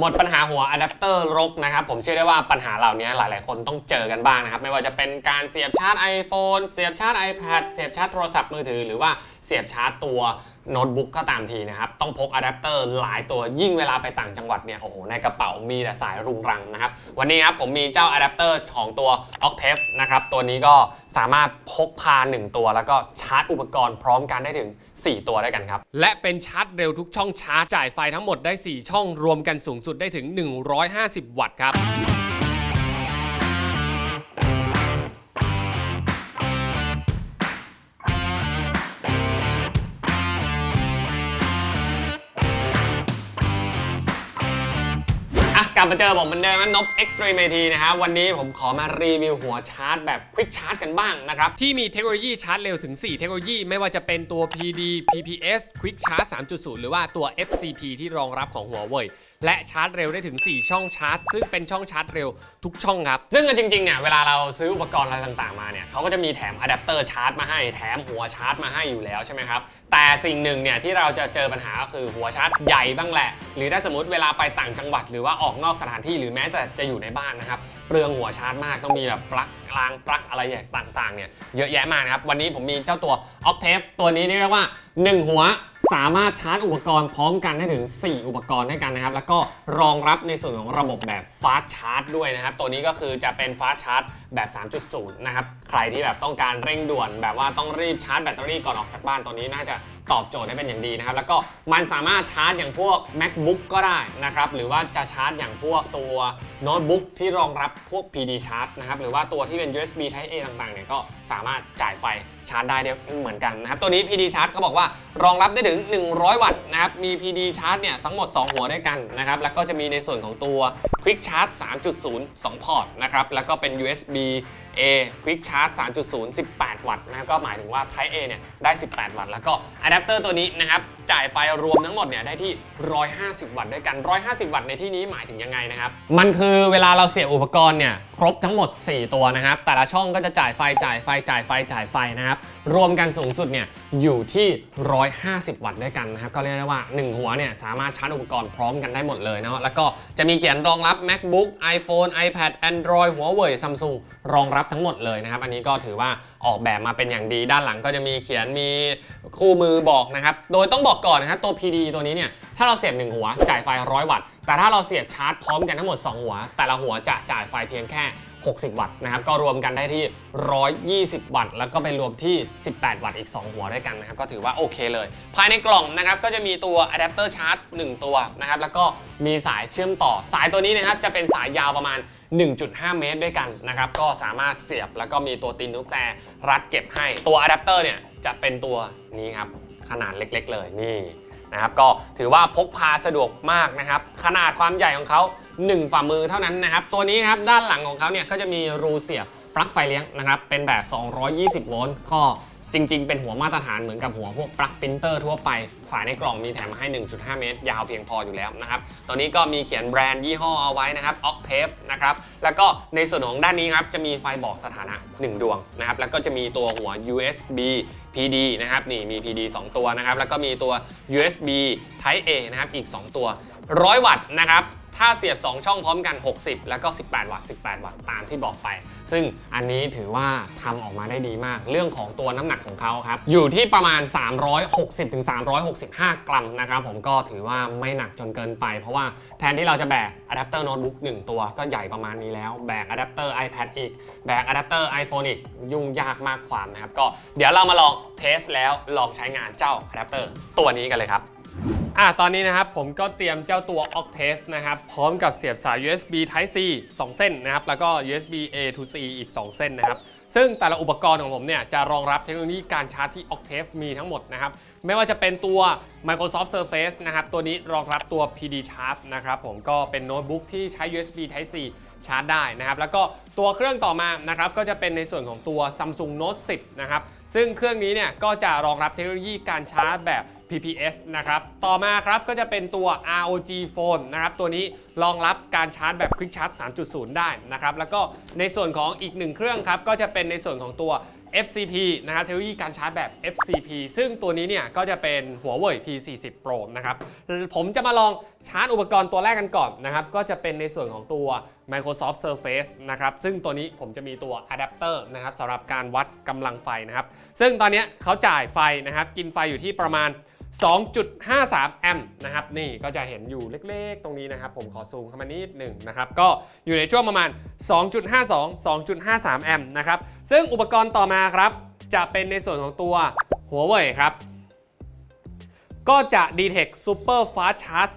หมดปัญหาหัวอะแดปเตอร์รกนะครับผมเชื่อได้ว่าปัญหาเหล่านี้หลาย ๆ คนต้องเจอกันบ้างนะครับ ไม่ว่าจะเป็นการเสียบชาร์จ iPhone เสียบชาร์จ iPad เสียบชาร์จโทรศัพท์มือถือหรือว่า เสียบชาร์จตัวโน้ตบุ๊กก็ตามทีนะครับ ต้องพกอะแดปเตอร์หลายตัวยิ่งเวลาไปต่างจังหวัดเนี่ย โอ้โห ในกระเป๋ามีแต่สายรุงรังนะครับ วันนี้ครับผมมีเจ้าอะแดปเตอร์ของตัว Octave นะครับ ตัวนี้ก็สามารถพกพา 1 ตัว แล้วก็ชาร์จอุปกรณ์พร้อมกันได้ถึง 4 ตัวด้วยกันครับ และเป็นชาร์จเร็วทุกช่องชาร์จจ่ายไฟทั้งหมดได้ 4 ช่องรวมกันสูงสุดได้ถึง 150 วัตต์ครับ ลับมาเจอผมเหมือนเดิมนะนบ Extreme IT นะฮะวันนี้ผมขอมารีวิวหัวชาร์จแบบ Quick Charge กันบ้างนะครับ ที่มีเทคโนโลยีชาร์จเร็วถึง 4 เทคโนโลยีไม่ว่าจะเป็นตัว PD PPS Quick Charge 3.0 หรือว่าตัว FCP ที่รองรับของหัวเว่ย และชาร์จเร็วได้ถึง 4 ช่องชาร์จ ซึ่งเป็นช่องชาร์จเร็วทุกช่องครับ ซึ่งจริงๆเนี่ยเวลาเราซื้ออุปกรณ์อะไรต่างๆมาเนี่ยเขาก็จะมีแถมอะแดปเตอร์ชาร์จมาให้แถมหัวชาร์จมาให้อยู่แล้วใช่ไหมครับแต่สิ่งหนึ่งเนี่ยที่เราจะเจอปัญหาก็คือหัวชาร์จใหญ่บ้างแหละ หรือถ้าสมมติเวลาไปต่างจังหวัด หรือว่าออกนอกสถานที่หรือแม้แต่จะอยู่ในบ้านนะครับเปลืองหัวชาร์จมากต้องมีแบบปลั๊กกลางปลั๊กอะไรอย่างต่างๆเนี่ยเยอะแยะมากนะครับ วันนี้ผมมีเจ้าตัว Octave ตัวนี้เรียกว่า 1 หัวสามารถชาร์จอุปกรณ์พร้อมกันได้ถึง 4 อุปกรณ์ด้วยกันนะครับ แล้วก็รองรับในส่วนของระบบแบบ Fast Charge ด้วยนะครับ ตัวนี้ก็คือจะเป็น Fast Charge แบบ 3.0 นะครับ ใครที่แบบต้องการเร่งด่วน แบบว่าต้องรีบชาร์จแบตเตอรี่ก่อนออกจากบ้านตัวนี้น่าจะตอบโจทย์ได้เป็นอย่างดีนะครับ แล้วก็มันสามารถชาร์จอย่างพวก MacBook ก็ได้นะครับ หรือว่าจะชาร์จอย่างพวกตัวโน้ตบุ๊กที่รองรับพวก PD Charge นะครับหรือว่าตัวที่เป็น USB Type A ต่างๆเนี่ยก็สามารถจ่ายไฟ ชาร์จได้เด้วยเหมือนกันนะครับ ตัวนี้ PD Charge เขาบอกว่ารองรับได้ถึง 100 วัตต์นะครับ มี PD Charge เนี่ยทั้งหมด 2 หัวด้วยกันนะครับ แล้วก็จะมีในส่วนของตัว Quick Charge 3.0 2 พอร์ตนะครับ แล้วก็เป็น USB A Quick Charge 3.0 18 วัตต์นะครับ ก็หมายถึงว่า Type A เนี่ยได้ 18 วัตต์ แล้วก็อะแดปเตอร์ตัวนี้นะครับ จ่ายไฟรวมทั้งหมดเนี่ยได้ที่ 150 วัตต์ด้วยกัน 150 วัตต์ในที่นี้หมายถึงยังไงนะครับ มันคือเวลาเราเสียบอุปกรณ์เนี่ยครบทั้งหมด 4 ตัวนะครับ แต่ละช่องก็จะจ่ายไฟจ่ายไฟจ่ายไฟจ่ายไฟนะครับ รวมกันสูงสุดเนี่ยอยู่ที่ 150 วัตต์ด้วยกันนะครับ ก็เรียกได้ว่า 1 หัวเนี่ยสามารถชาร์จอุปกรณ์พร้อมกันได้หมดเลยนะแล้วก็จะมีเขียนรองรับ MacBook iPhone iPad Android หัวเว่ย Samsung รองรับทั้งหมดเลยนะครับ อันนี้ก็ถือว่า ออกแบบมาเป็นอย่างดี ด้านหลังก็จะมีเขียนมีคู่มือบอกนะครับ โดยต้องบอกก่อนนะครับตัว PD ตัวนี้เนี่ยถ้าเราเสียบ 1 หัวจ่ายไฟ 100 วัตต์ แต่ถ้าเราเสียบชาร์จพร้อมกันทั้งหมด 2 หัว แต่ละหัวจะจ่ายไฟเพียงแค่ 60 วัตต์นะครับก็รวมกันได้ที่ 120 วัตต์ แล้วก็ไปรวมที่ 18 วัตต์อีก 2 หัวด้วยกันนะครับก็ถือว่าโอเคเลย ภายในกล่องนะครับก็จะมีตัวอะแดปเตอร์ชาร์จ1ตัวนะครับแล้วก็มีสายเชื่อมต่อสายตัวนี้นะครับจะเป็นสายยาวประมาณ 1.5 เมตรด้วยกันนะครับก็สามารถเสียบแล้วก็มีตัวตีนทุกแต่รัดเก็บให้ตัวอะแดปเตอร์เนี่ยจะเป็นตัวนี้ครับขนาดเล็ก ๆ เลยนี่นะครับก็ถือว่าพกพาสะดวกมากนะครับขนาดความใหญ่ของเขา 1 ฝ่ามือเท่านั้นนะครับ ตัวนี้ครับด้านหลังของเขาเนี่ยก็จะมีรูเสียบปลั๊กไฟเลี้ยงนะครับ เป็นแบบ 220 โวลต์ก็จริง ๆ เป็นหัวมาตรฐานเหมือนกับหัวพวกปลั๊กปรินเตอร์ทั่วไป สายในกล่องมีแถมมาให้ 1.5 เมตร ยาวเพียงพออยู่แล้วนะครับ ตัวนี้ก็มีเขียนแบรนด์ยี่ห้อเอาไว้นะครับ Octave นะครับ แล้วก็ในส่วนของด้านนี้ครับจะมีไฟบอกสถานะ 1 ดวงนะครับ แล้วก็จะมีตัวหัว USB PD นะครับ นี่มี PD 2 ตัวนะครับ แล้วก็มีตัว USB Type A นะครับ อีก 2 ตัว 100 วัตต์นะครับ ถ้าเสียบ 2 ช่องพร้อมกัน 60 แล้วก็ 18 วัตต์ 18 วัตต์ตามที่บอกไป ซึ่งอันนี้ถือว่าทำออกมาได้ดีมาก เรื่องของตัวน้ำหนักของเขาครับ อยู่ที่ประมาณ 360-365 กรัมนะครับผมก็ถือว่าไม่หนักจนเกินไป เพราะว่าแทนที่เราจะแบกอะแดปเตอร์โน้ตบุ๊ก1ตัวก็ใหญ่ประมาณนี้แล้ว แบกอะแดปเตอร์ iPad อีก แบกอะแดปเตอร์ iPhone อีก ยุ่งยากมากความนะครับ ก็เดี๋ยวเรามาลองเทสแล้วลองใช้งานเจ้าอะแดปเตอร์ตัวนี้กันเลยครับ อะตอนนี้นะครับผมก็เตรียมเจ้าตัว Octave นะครับ พร้อมกับเสียบสาย USB Type C 2 เส้นนะครับ แล้วก็ USB A to C อีก 2 เส้นนะครับ ซึ่งแต่ละอุปกรณ์ของผมเนี่ย จะรองรับเทคโนโลยีการชาร์จที่ Octave มีทั้งหมดนะครับ ไม่ว่าจะเป็นตัว Microsoft Surface นะครับ ตัวนี้รองรับตัว PD Charge นะครับผมก็เป็นโน้ตบุ๊กที่ใช้ USB Type C ชาร์จได้นะครับ แล้วก็ตัวเครื่องต่อมานะครับก็จะเป็นในส่วนของตัว Samsung Note 10 นะครับซึ่งเครื่องนี้เนี่ยก็จะรองรับเทคโนโลยีการชาร์จแบบ PPS นะครับ ต่อมาครับก็จะเป็นตัว ROG Phone นะครับ ตัวนี้รองรับการชาร์จแบบ Quick Charge 3.0 ได้นะครับ แล้วก็ในส่วนของอีกหนึ่งเครื่องครับ ก็จะเป็นในส่วนของตัว FCP นะครับเทคโนโลยีการชาร์จแบบ FCP ซึ่งตัวนี้เนี่ยก็จะเป็นหัวเว่ย P40 Pro นะครับผมจะมาลองชาร์จอุปกรณ์ตัวแรกกันก่อนนะครับก็จะเป็นในส่วนของตัว Microsoft Surface นะครับซึ่งตัวนี้ผมจะมีตัวอะแดปเตอร์นะครับสำหรับการวัดกำลังไฟนะครับ ซึ่งตอนนี้เขาจ่ายไฟนะครับกินไฟอยู่ที่ประมาณ 2.53 แอมป์นะครับนี่ก็จะเห็นอยู่เล็กๆ ตรงนี้นะครับ ผมขอซูมเข้ามานิดหนึ่งนะครับ ก็อยู่ในช่วงประมาณ 2.52 2.53 แอมป์นะครับ ซึ่งอุปกรณ์ต่อมาครับ จะเป็นในส่วนของตัวหัวเว่ยครับ ก็จะ Detect Super Fast Charge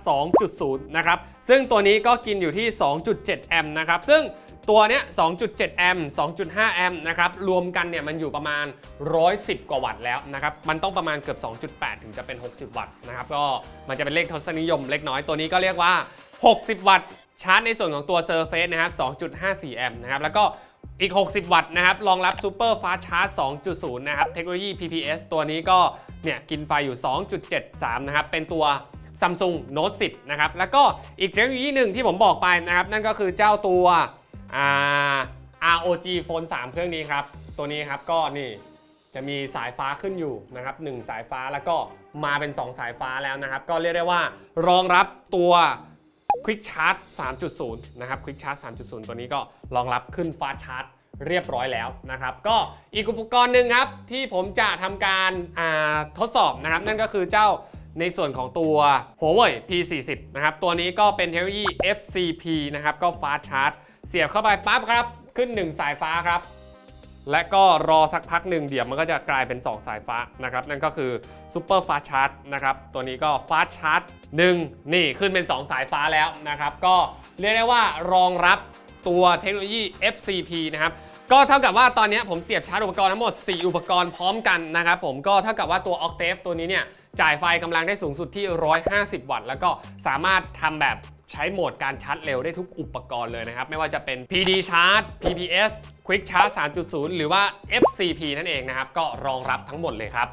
2.0 นะครับ ซึ่งตัวนี้ก็กินอยู่ที่ 2.7 แอมป์นะครับ ซึ่ง ตัวเนี้ย 2.7 แอมป์ 2.5 แอมป์นะครับ รวมกันเนี่ยมันอยู่ประมาณ 110 กว่าวัตต์แล้วนะครับ มันต้องประมาณเกือบ 2.8 ถึงจะเป็น 60 วัตต์นะครับ ก็มันจะเป็นเลขทศนิยมเล็กน้อย ตัวนี้ก็เรียกว่า 60 วัตต์ ชาร์จในส่วนของตัว Surface นะครับ 2.54 แอมป์นะครับ แล้วก็อีก 60 วัตต์นะครับ รองรับ Super Fast Charge 2.0 นะครับ เทคโนโลยี PPS ตัวนี้ก็เนี่ยกินไฟอยู่ 2.73 นะครับ เป็นตัว Samsung Note 10 นะครับ แล้วก็อีกเทคโนโลยีหนึ่งที่ผมบอกไปนะครับ นั่นก็คือเจ้าตัว อ่า ROG Phone 3 เครื่องนี้ครับ ตัวนี้ครับก็นี่จะมีสายฟ้าขึ้นอยู่นะครับ1สายฟ้าแล้วก็มาเป็น 2 สายฟ้าแล้วนะครับ ก็เรียกได้ว่ารองรับตัว Quick Charge 3.0 นะครับ Quick Charge 3.0 ตัวนี้ก็รองรับขึ้น Fast Charge เรียบร้อยแล้วนะครับ ก็อีกอุปกรณ์หนึ่งครับที่ผมจะทำการาทดสอบนะครับ นั่นก็คือเจ้าในส่วนของตัวหัวเว่ย P40 นะครับ ตัวนี้ก็เป็นเทคโนโลยี FCP นะครับ ก็ Fast Charge เสียบเข้าไปปั๊บครับ ขึ้น 1 สายฟ้าครับ และก็รอสักพักหนึ่งเดี๋ยวมันก็จะกลายเป็น 2 สายฟ้านะครับ นั่นก็คือ Super Fast Charge นะครับ ตัวนี้ก็ Fast Charge 1นี่ขึ้นเป็น 2 สายฟ้าแล้วนะครับ ก็เรียกได้ว่ารองรับตัวเทคโนโลยี FCP นะครับก็เท่ากับว่าตอนนี้ผมเสียบชาร์จอุปกรณ์ทั้งหมด 4 อุปกรณ์พร้อมกันนะครับผมก็เท่ากับว่าตัว Octave ตัวนี้เนี่ยจ่ายไฟกำลังได้สูงสุดที่ 150 วัตต์ แล้วก็สามารถทำแบบ ใช้โหมดการชาร์จเร็วได้ทุกอุปกรณ์เลยนะครับ ไม่ว่าจะเป็น PD Charge PPS Quick Charge 3.0 หรือว่า FCP นั่นเองนะครับ ก็รองรับทั้งหมดเลยครับ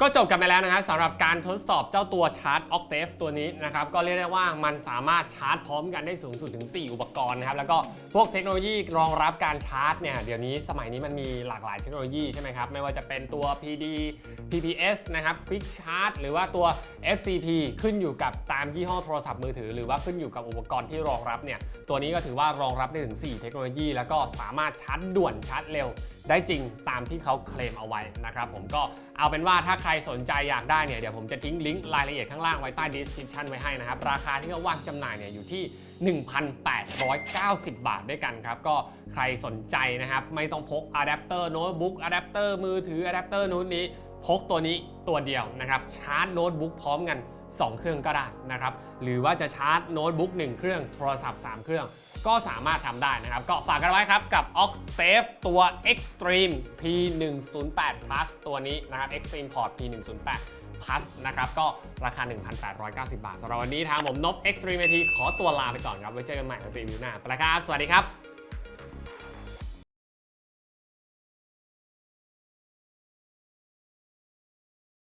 ก็จบกันไปแล้วนะครับสำหรับการทดสอบเจ้าตัวชาร์จ Octave ตัวนี้นะครับก็เรียกได้ว่ามันสามารถชาร์จพร้อมกันได้สูงสุดถึง 4 อุปกรณ์นะครับแล้วก็พวกเทคโนโลยีรองรับการชาร์จเนี่ยเดี๋ยวนี้สมัยนี้มันมีหลากหลายเทคโนโลยีใช่ไหมครับไม่ว่าจะเป็นตัว PD PPS นะครับ Quick Charge หรือว่าตัว FCP ขึ้นอยู่กับตามยี่ห้อโทรศัพท์มือถือ หรือว่าขึ้นอยู่กับอุปกรณ์ที่รองรับเนี่ยตัวนี้ก็ถือว่ารองรับได้ถึง 4 เทคโนโลยี แล้วก็สามารถชาร์จด่วนชาร์จเร็ว ได้จริงตามที่เขาเคลมเอาไว้นะครับผมก็เอาเป็นว่าถ้าใครสนใจอยากได้เนี่ยเดี๋ยวผมจะทิ้งลิงก์รายละเอียดข้างล่างไว้ใต้ description ไว้ให้นะครับ ราคาที่เขาวางจำหน่ายเนี่ยอยู่ที่ 1,890 บาทด้วยกันครับ ก็ใครสนใจนะครับ ไม่ต้องพกอะแดปเตอร์โน้ตบุ๊กอะแดปเตอร์มือถืออะแดปเตอร์นู้นนี้ พกตัวนี้ตัวเดียวนะครับชาร์จโน้ตบุ๊กพร้อมกัน 2 เครื่องก็ได้นะครับ หรือว่าจะชาร์จโน้ตบุ๊ก1 เครื่อง โทรศัพท์ 3 เครื่อง ก็สามารถทำได้นะครับ ก็ฝากกันไว้ครับกับ Octave ตัว Extreme P108 Plus ตัวนี้นะครับ Extreme Port P108 Plus นะครับ ก็ราคา 1,890 บาทสำหรับวันนี้ทางผมนบ Extreme IT ขอตัวลาไปก่อนครับ ไว้เจอกันใหม่ในรีวิวหน้าไปแล้วครับ สวัสดีครับ